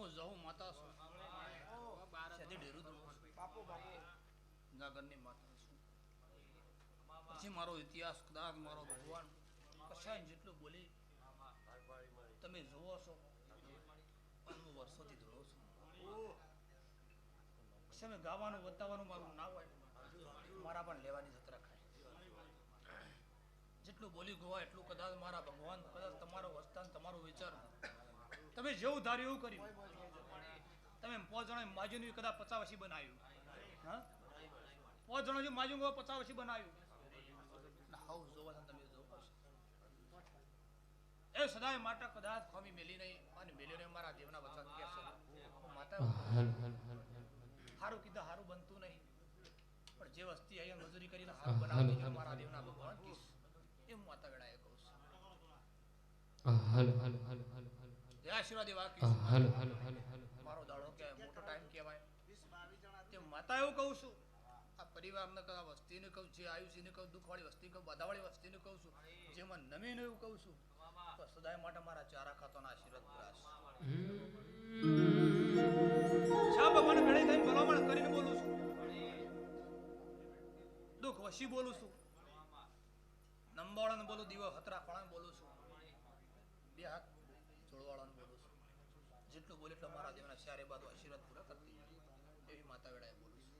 હું જઉં માતા છું. સદી ડેરું બાપુ બાપુ. જુનાગઢની માતા છું. પછી મારો ઇતિહાસ કદાચ મારો ભગવાન કશાય જેટલું બોલી તમે જોવો છો. પણ હું વર્ષોથી ધોળો છું. પછી અમે ગાવાનું બતાવવાનું મારું ના હોય. મારા પણ લેવાની જત્રા ખાય. જેટલું બોલી ગોવા એટલું કદાચ મારા ભગવાન કદાચ તમારો વસ્તાન તમારો વિચાર તમે જેવું ધાર્યું એવું કર્યું. તમે પાંચ જણા માજુનું કદાચ પચાસ વર્ષી બનાવ્યું. હા? પાંચ જણા જે માજુ પચાસ વર્ષી બનાવ્યું. ના, હાઉ જોવા તમે જોવો એ સદાય માટે કદાચ ખમી મેલી નહીં અને મેલ્યો નહીં મારા દેવના વચન કે માતા હારું કીધું હારું બનતું નહીં. પણ જે વસ્તી અહીંયા મજૂરી કરીને હારું બનાવતી મારા દેવના ભગવાન કીશ. એ માતા વેળાએ કહું છું. આશીર્વાદ એવા કીશ મારો દાડો કે મોટો ટાઈમ કહેવાય. તે માતા એવું કહું છું. આ પરિવારને કહું વસ્તીને કહું જે આયુષીને કહું દુઃખવાળી વસ્તી કહું બધાવાળી વસ્તીને કહું છું. જેમાં નવીન એવું કહું છું તો સદાય માટે મારા ચારા ખાતોના આશીર્વાદ પુરા છે ભગવાન ભેળી થઈને ભલામણ કરીને બોલું છું દુઃખ વશી બોલું છું નંબાળાને બોલું દીવો હતરા ફળાને બોલું છું. બે હાથ જેટલું બોલે એટલો મારા દેવના ચારે બાજુ આશીર્વાદ પૂરા કરતી એવી માતા વેળાએ બોલું છું.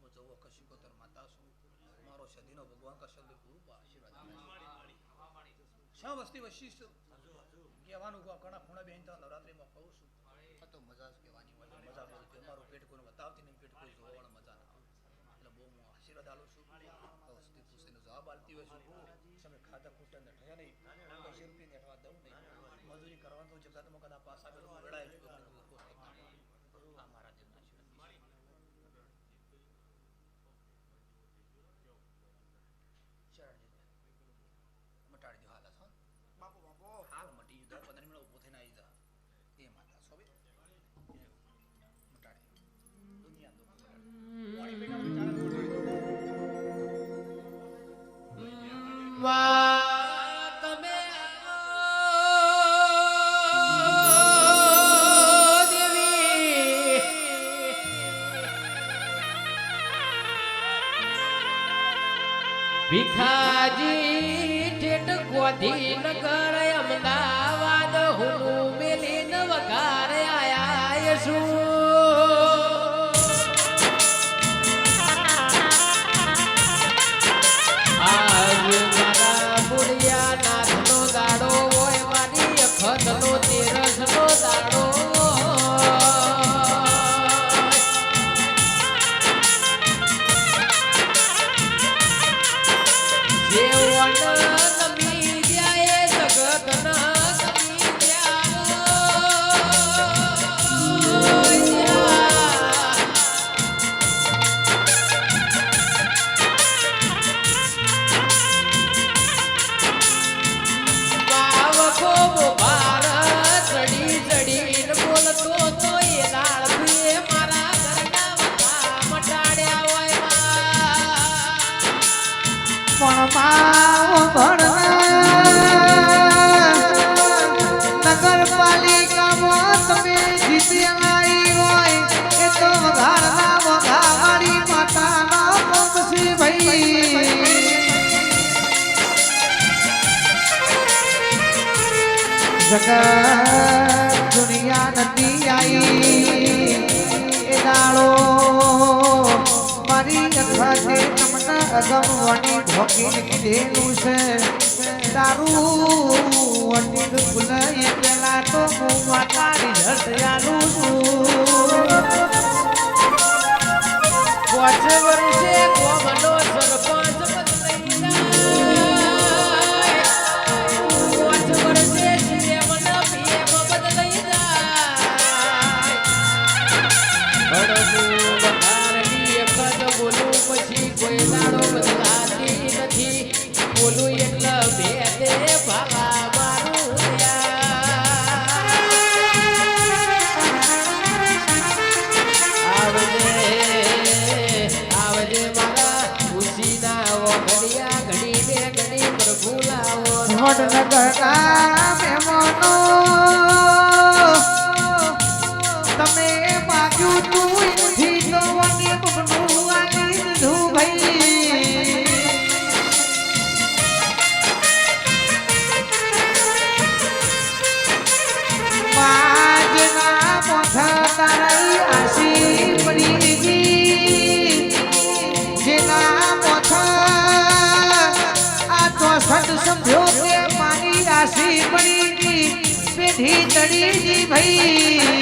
હું જવો કશિકોતર માતા છું. મારો સદીનો ભગવાન કશલ ગુરુ આશીર્વાદ શા વસ્તી વશી કહેવાનું કહો ઘણા ખૂણા બેન તો નવરાત્રિમાં કહું છું. આ તો મજા કહેવાની હોય. મજા છે. મારું પેટ કોઈને બતાવતી નહીં. પેટ કોઈ જોવાનું મજા ના આવે. એટલે બહુ હું આશીર્વાદ આલું છું. વસ્તી પૂછીને જવાબ આલતી હોય છું. તમે ખાધા ખૂટા નઠ્યા નહીં. પૈસે રૂપિયા નેઠવા દઉં નહીં. મજૂરી કરવાનું જગતમાં કદા પાસ આવે તો વેળાએ જ કોઈ ને કોઈ થાય. આ મારા દેવના આશીર્વાદ છે. ચડજે. મટાડી દો હાલત હો બાપુ બાપુ હાલ મટી ગયું દસ પંદર મિનિટ ઊભો થઈને આવી જા એ માતા સોબે મટાડી દુનિયા દુઃખ મટાડી. પાણી પીને આપણે ચાલે તો મટાડી દો. ભીખાજી ઠેઠ ગોધીનગર અમદાવાદ હું আসো માવો ભણના નગરપાલિકામાં તમે જીતી આવી હોય એ તો વઘારના વઘાવાળી માતાના જગત દુનિયા નથી આઈ. એ દાડો મારી અખાતે તમને અગમવાની ભોગી કીધેલું છે. તારું વટીક ખુલાય પેલા તો હું માતારી હસયાલું છું. પાંચ વર્ષે સમજો કે મારી રાશિ પડી પેઢી તળી જી ભાઈ.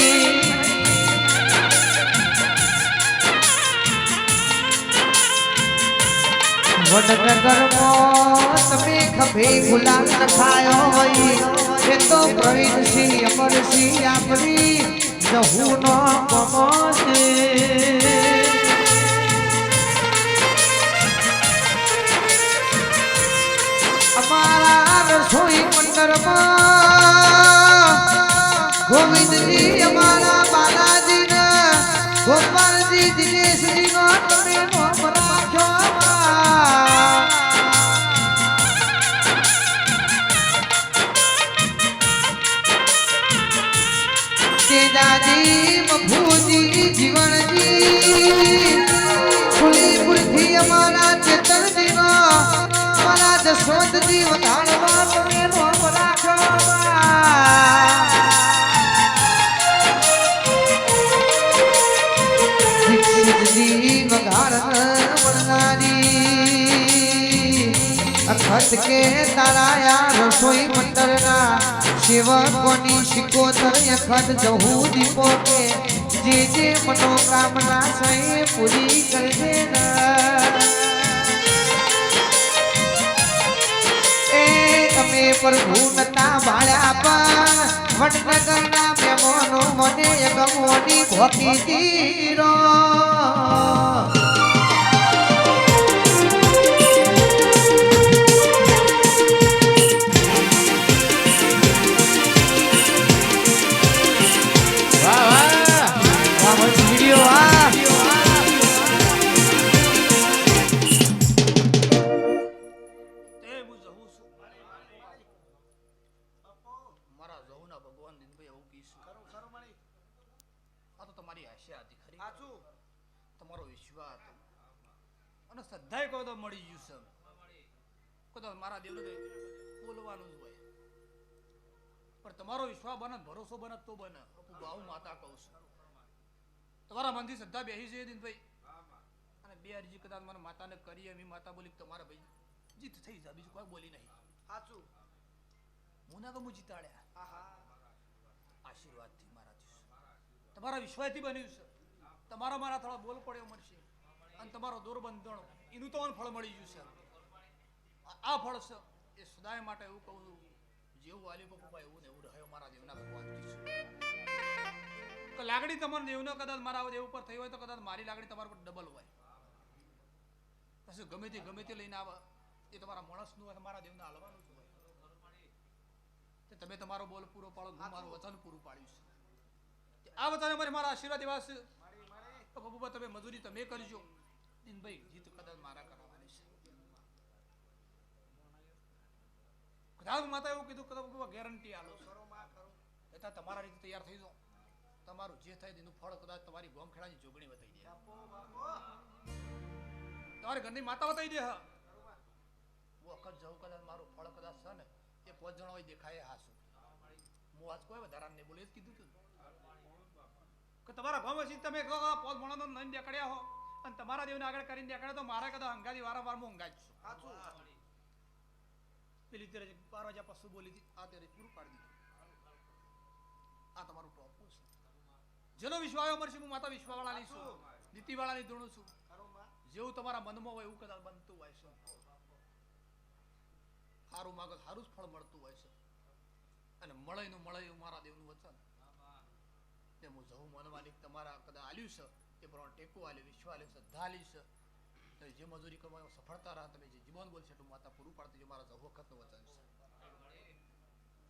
વડનગરમાં તમે ખભે ગુલામ નખાયો હોય એ તો પ્રવીણસિંહ, અમરસિંહ આપણી જહુનો કમો છે. અમારા રસોઈ મંડળમાં ગોવિંદજી, અમારા બાલાજી ગોપાલજી દિનેશજી નો તમે અખત કે તારાયા રસોઈ મંડળના સેવકોની શિકોતર અખત જહુ દીપો કે જે જે મનોકામના સહી પૂરી કરજે એ અમે પ્રભુ નતા ભાળ્યા પણ વડનગરના મહેમાનો મને ગમોની ભોકી દીરો આશા હતી ખરી તમારો વિશ્વાસ હતો. અને સદાય કહો તો મળી ગયું છે. કહો તો મારા દેવને બોલવાનું જ હોય. પણ તમારો વિશ્વાસ બને ભરોસો બને તો બને. હું માતા કહું છું. તમારા મનથી શ્રદ્ધા બેસી છે દિનભાઈ અને બે અરજી કદાચ મને માતાને કરી એમ માતા બોલી તમારે ભાઈ જીત થઈ જાય બીજું કોઈ બોલી નહીં. હું ના ગમું જીતાડ્યા. આશીર્વાદથી તમારા વિશ્વાસથી બન્યું છે. તમારા મારા થોડા બોલ પડ્યો મળશે અને તમારો દુર્બંધણ એનું તો ફળ મળી ગયું છે. આ- ફળ છે એ સદાય માટે એવું કહું છું જેવું વાલી પપ્પા એવું ને એવું રહ્યો મારા દેવના ભગવાન તો લાગણી તમારા દેવનો કદાચ મારા દેવ ઉપર થઈ હોય તો કદાચ મારી લાગણી તમારા પર ડબલ હોય. પછી ગમે તે ગમે તે લઈને આવે એ તમારા માણસનું હોય મારા દેવને હાલવાનું જ હોય. તમે તમારો બોલ પૂરો પાડો મારું વચન પૂરું પાડ્યું છે. આ બધાને અમારે મારા આશીર્વાદ એવા છે તો બબુબા તમે મજૂરી તમે કરજો દિનભાઈ જીત કદાચ મારા કરાવવાની છે. કદાચ માતા એવું કીધું કદાચ બબુબા ગેરંટી આલો. એટલે તમારા રીતે તૈયાર થઈ જાઓ. તમારું જે થાય તેનું ફળ કદાચ તમારી ગોમખેડાની જોગણી બતાવી દે. તમારી ઘરની માતા બતાવી દે હા. વખત જવું કદાચ મારું ફળ કદાચ છે ને એ પોચ જણા હોય દેખાય હાસું હું આજ કોઈ વધારા નહીં બોલે જ કીધું તું કે તમારા પછી તમે કહો પોત ભણો નહીં દેખાડ્યા હો. અને તમારા દેવને આગળ કરીને દેખાડે તો મારા કદા હંગાથી વારંવાર હું હંગાજ છું પેલી ત્યારે બાર વાજા પશુ બોલી હતી આ ત્યારે પૂરું પાડી દીધું. આ તમારું ટોપું છે. જેનો વિશ્વાસ મળશે હું માતા વિશ્વાવાળાની છું. નીતિવાળાની ધૂણું છું. જેવું તમારા મનમાં હોય એવું કદાચ બનતું હોય છે. સારું માગો સારું જ ફળ મળતું હોય છે. અને મળે નું મળે એવું મારા દેવનું વચન. તે હું જવું મનવાની તમારા કદાચ આલ્યું છે તે પ્રમાણે ટેકો આલ્યો વિશ્વ આલ્યો શ્રદ્ધા આલી છે. તો જે મજૂરી કરવામાં સફળતા રહ્યા તમે જે જીવન બોલશે એટલું માતા પૂરું પાડતી જે મારા જવું વખતનું વચન છે.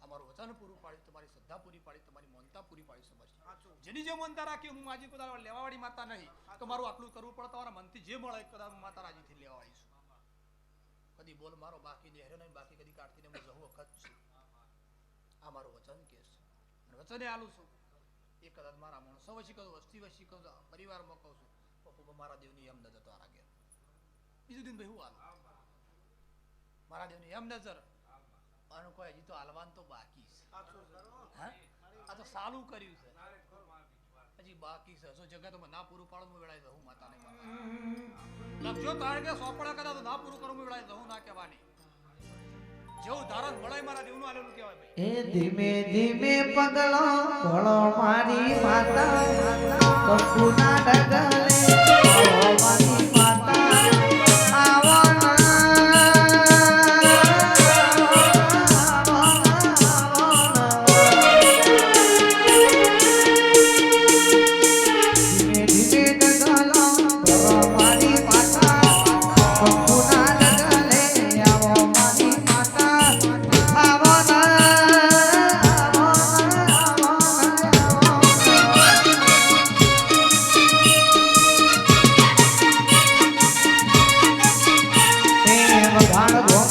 અમારું વચન પૂરું પાડ્યું તમારી શ્રદ્ધા પૂરી પાડી તમારી મનતા પૂરી પાડી સમજ જેની જે મનતા રાખી હું માજી કદાચ લેવાવાળી માતા નહીં તો મારું આટલું કરવું પડે તમારા મનથી જે મળે કદાચ હું માતા રાજીથી લેવા આવીશું કદી બોલ મારો બાકી દેહર્યો નહીં બાકી કદી કાઢતીને હું જવું વખત છું. આ મારું વચન કે છે. વચને આલું છું. એ કદાચ મારા માણસો વચ્ચે કહું વસ્તી વચ્ચે કહું છું પરિવારમાં કહું છું. પપ્પુ મારા દેવની એમ નજર તારા ઘેર બીજું દિન ભાઈ હું હાલ? મારા દેવની એમ નજર? અને કોઈ હજી તો હાલવાનું તો બાકી છે. આ તો સાલું કર્યું છે. હજી બાકી છે. જો જગતમાં ના પૂરું પાડું હું વેળાય જવું માતાને લખજો કારણ કે સોપડા કદાચ ના પૂરું કરું હું વેળાય જવું ના કહેવાની. એ ધીમે ધીમે પગલો ભળો મારી માતા કંકુના ડગલે যাব